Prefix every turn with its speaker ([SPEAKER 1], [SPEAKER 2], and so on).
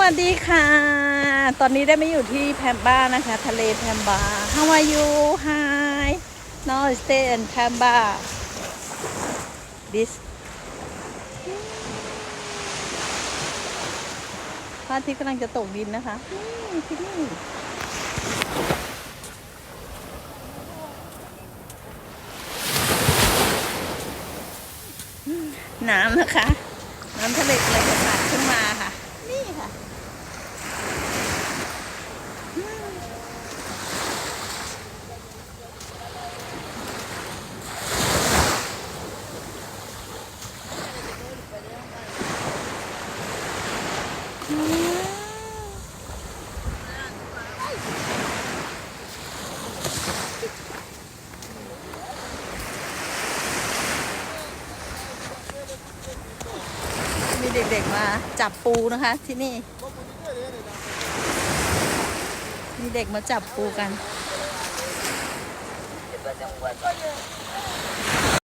[SPEAKER 1] วัสดีค่ะ ตอนนี้ได้มาอยู่ที่แพมบ้านะคะ ทะเลแพมบ้า How are you Hi No stay in Pamba This พระอาทิตย์กำลังจะตกดินนะคะนี่ที่นี่น้ำนะคะ น้ำทะเลกำลังจะสาดขึ้นมาค่ะ นี่ เด็กๆมาจับปูนะคะ ที่นี่ มีเด็กมาจับปูกัน